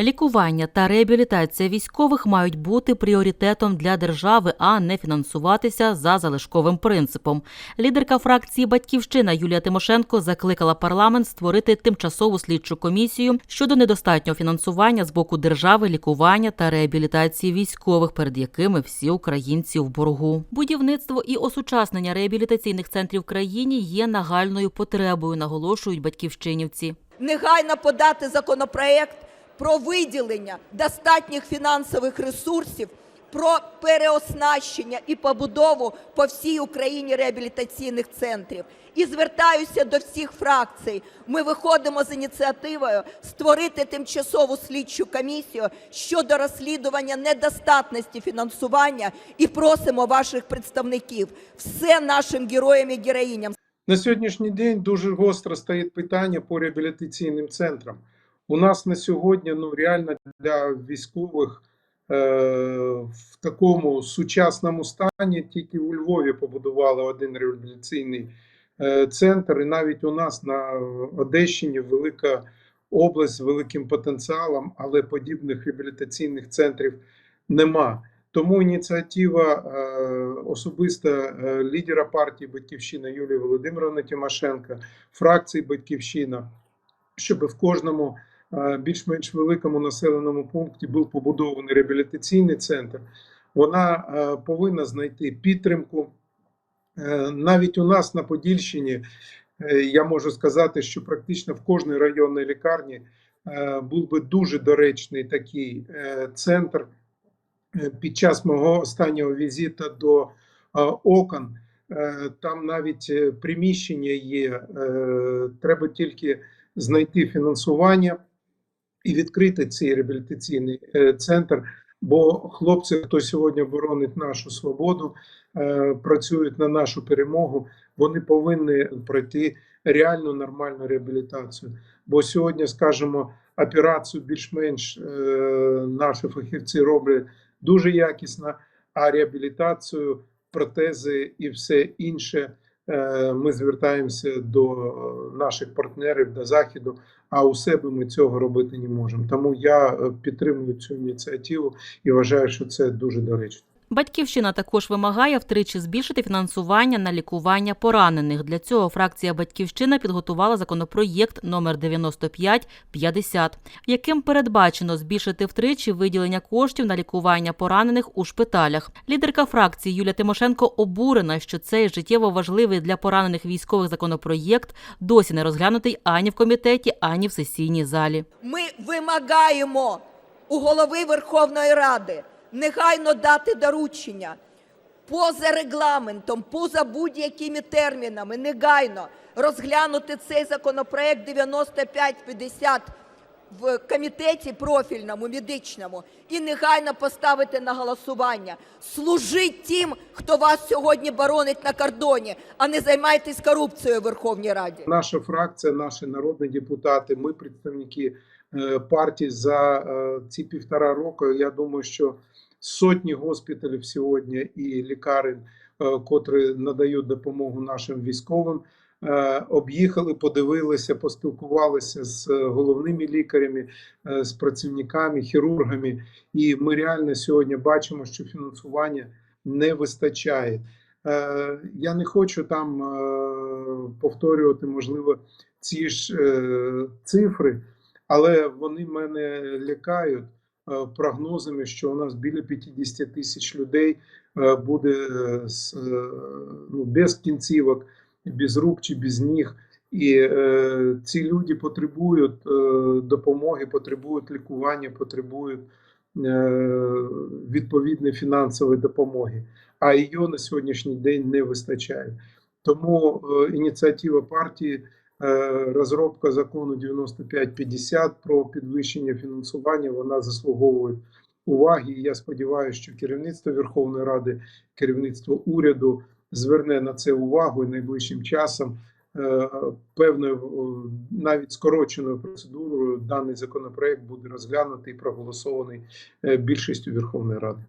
Лікування та реабілітація військових мають бути пріоритетом для держави, а не фінансуватися за залишковим принципом. Лідерка фракції Батьківщина Юлія Тимошенко закликала парламент створити тимчасову слідчу комісію щодо недостатнього фінансування з боку держави, лікування та реабілітації військових, перед якими всі українці в боргу. Будівництво і осучаснення реабілітаційних центрів в країні є нагальною потребою, наголошують батьківщинівці. негайно подати законопроект про виділення достатніх фінансових ресурсів, про переоснащення і побудову по всій Україні реабілітаційних центрів. І звертаюся до всіх фракцій. Ми виходимо з ініціативою створити тимчасову слідчу комісію щодо розслідування недостатності фінансування і просимо ваших представників все нашим героям і героїням На сьогоднішній день дуже гостро стоїть питання по реабілітаційним центрам. У нас на сьогодні ну, реально для військових е, в такому сучасному стані тільки у Львові побудували один реабілітаційний е, центр, і навіть у нас на Одещині велика область з великим потенціалом, але подібних реабілітаційних центрів нема. Тому ініціатива е, особиста е, лідера партії Батьківщина Юлії Володимировни Тимошенко, фракції Батьківщина, щоб в кожному більш-менш великому населеному пункті був побудований реабілітаційний центр. Вона повинна знайти підтримку. Е, Навіть у нас на Подільщині е, я можу сказати, що практично в кожній районній лікарні е, був би дуже доречний такий центр. Під час мого останнього візиту до окон, там навіть приміщення є. Треба тільки знайти фінансування і відкрити цей реабілітаційний е, центр. Бо хлопці, хто сьогодні боронить нашу свободу, е, працюють на нашу перемогу, вони повинні пройти реальну нормальну реабілітацію. Бо сьогодні, скажімо, операцію більш-менш е, наші фахівці роблять дуже якісно, а реабілітацію, протези і все інше. Е, Ми звертаємося до наших партнерів до заходу, а у себе ми цього робити не можемо. Тому я е, підтримую цю ініціативу і вважаю, що це дуже доречно. Батьківщина також вимагає втричі збільшити фінансування на лікування поранених. Для цього фракція Батьківщина підготувала законопроєкт номер 9550, яким передбачено збільшити втричі виділення коштів на лікування поранених у шпиталях. Лідерка фракції Юлія Тимошенко обурена, що цей життєво важливий для поранених військових законопроєкт досі не розглянутий ані в комітеті, ані в сесійній залі. Ми вимагаємо у голови Верховної Ради негайно дати доручення поза регламентом, поза будь-якими термінами, негайно розглянути цей законопроект 9550 в комітеті профільному медичному і негайно поставити на голосування. Служіть тим, хто вас сьогодні боронить на кордоні, а не займайтесь корупцією в Верховній Раді. Наша фракція, наші народні депутати, ми представники е, партії за е, ці півтора року. Я думаю, що сотні госпіталів сьогодні і лікарень, е, котрі надають допомогу нашим військовим. е, Об'їхали, подивилися, поспілкувалися з головними лікарями, е, з працівниками, хірургами, і ми реально сьогодні бачимо, що фінансування не вистачає. Я не хочу там повторювати, можливо, ці ж цифри, але вони мене лякають прогнозами, що у нас біля 50 тисяч людей е, буде е, з, е, ну, без кінцівок, без рук чи без ніг. І е, ці люди потребують е, допомоги, потребують лікування, потребують е, відповідної фінансової допомоги, а її на сьогоднішній день не вистачає. Тому е, ініціатива партії е, розробка закону 9550 про підвищення фінансування вона заслуговує уваги. І я сподіваюся, що керівництво Верховної Ради, керівництво уряду зверне на це увагу і найближчим часом. е, Певною е, навіть скороченою процедурою даний законопроект буде розглянутий і проголосований е, більшістю Верховної Ради.